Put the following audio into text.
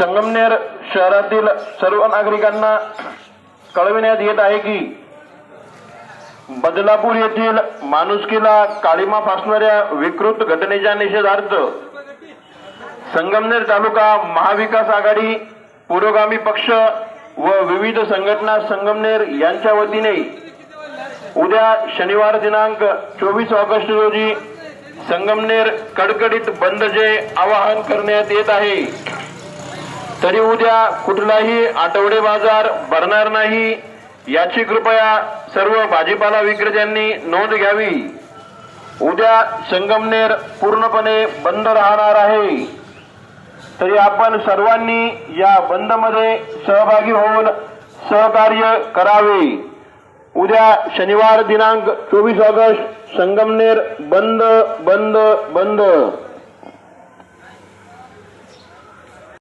संगमनेर शहरातील सर्व नागरिकांना कळविण्यात येत आहे की बदलापूर येथील माणुसकीला काळीमा फासणाऱ्या विकृत घटनेच्या निषेधार्थ संगमनेर तालुका महाविकास आघाडी पुरोगामी पक्ष व विविध संघटना संगमनेर यांच्या वतीने उद्या शनिवार दिनांक चोवीस ऑगस्ट रोजी संगमनेर कडकडीत बंदचे आवाहन करण्यात येत आहे. तरी उद्या कुठलाही आठवडे बाजार भरणार नाही. याची कृपया सर्व भाजीपाला विक्रेत्यांनी नोंद घ्यावी. उद्या संगमनेर पूर्णपणे बंद राहणार आहे. तरी आपण सर्वांनी या बंदमध्ये सहभागी होऊन सहकार्य करावे. उद्या शनिवार दिनांक चोवीस ऑगस्ट संगमनेर बंद बंद बंद.